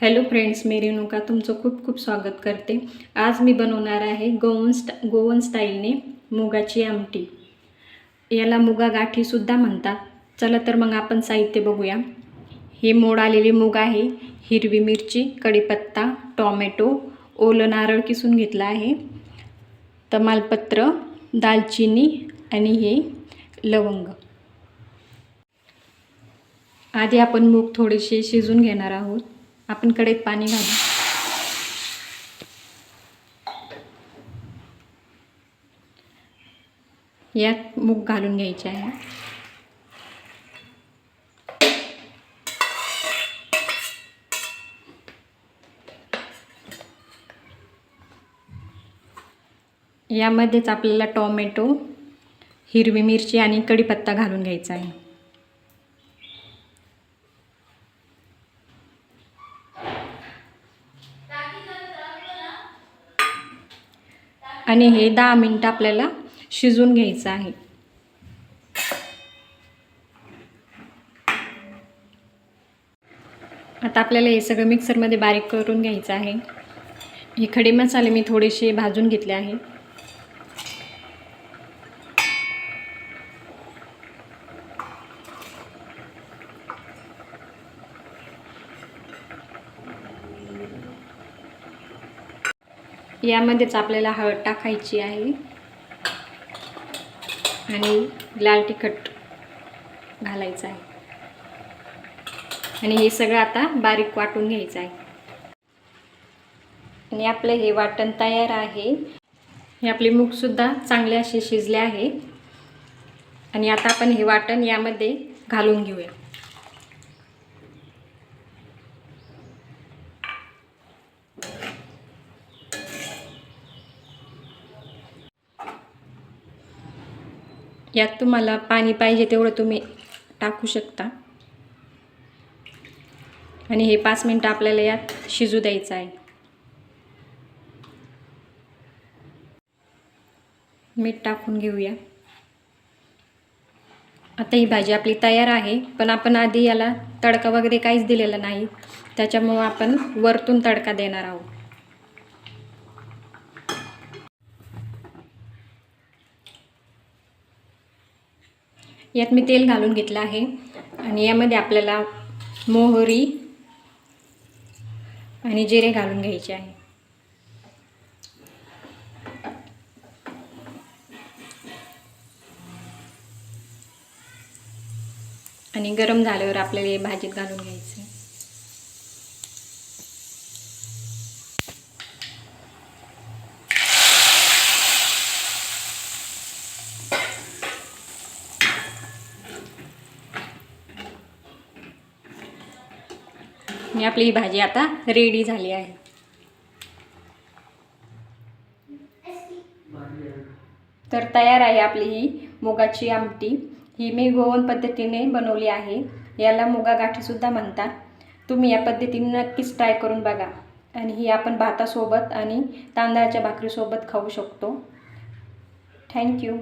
Hello friends मी रेणुका तुमचं खूप खूप स्वागत करते. आज मी बनवणार आहे गोवन स्टा गोवन स्टाईलने मुगाची आमटी. याला मुगा गाठीसुद्धा म्हणतात. चला तर मग आपण साहित्य बघूया. हे मोड आलेले मूग आहे. हिरवी मिरची कढीपत्ता टॉमॅटो ओलं नारळ किसून घेतलं आहे. तमालपत्र दालचिनी आणि हे लवंग. आधी आपण मूग थोडेसे शिजून घेणार आहोत. आपण कडेत पाणी घालू. यात मूग घालून घ्यायचे आहे. यामध्येच आपल्याला टॉमॅटो हिरवी मिरची आणि कढीपत्ता घालून घ्यायचा आहे. आणि हे दहा मिनटं आपल्याला शिजून घ्यायचं आहे. आता आपल्याला हे सगळं मिक्सरमध्ये बारीक करून घ्यायचं आहे. हे खडे मसाले मी थोडेसे भाजून घेतले आहे. यामध्येच आपल्याला हळद टाकायची आहे. आणि लाल तिखट घालायचं आहे. आणि हे सगळं आता बारीक वाटून घ्यायचं आहे. आणि आपलं हे वाटण तयार आहे. हे आपले मूगसुद्धा चांगले असे शिजले आहे. आणि आता आपण हे वाटण यामध्ये घालून घेऊया. यात तुम्हाला पाणी पाहिजे तेवढं तुम्ही टाकू शकता. आणि हे पाच मिनटं आपल्याला यात शिजू द्यायचं आहे. मीठ टाकून घेऊया. आता ही भाजी आपली तयार आहे पण आपण आधी याला तडका वगैरे काहीच दिलेला नाही. त्याच्यामुळं आपण वरतून तडका देणार आहोत. यात मी तेल घालून घेतलं आहे. आणि यामध्ये आपल्याला मोहरी आणि जिरे घालून घ्यायचे आहे. आणि गरम झाल्यावर आपल्याला हे भाजीत घालून घ्यायचं आणि आपली ही भाजी आता रेडी झाली आहे. तर तयार आहे आपली ही मुगाची आमटी. ही मी गोवन पद्धतीने बनवली आहे. याला मुगा गाठीसुद्धा म्हणतात. तुम्ही या पद्धतीने नक्कीच ट्राय करून बघा. आणि ही आपण भातासोबत आणि तांदळाच्या भाकरीसोबत खाऊ शकतो. थँक्यू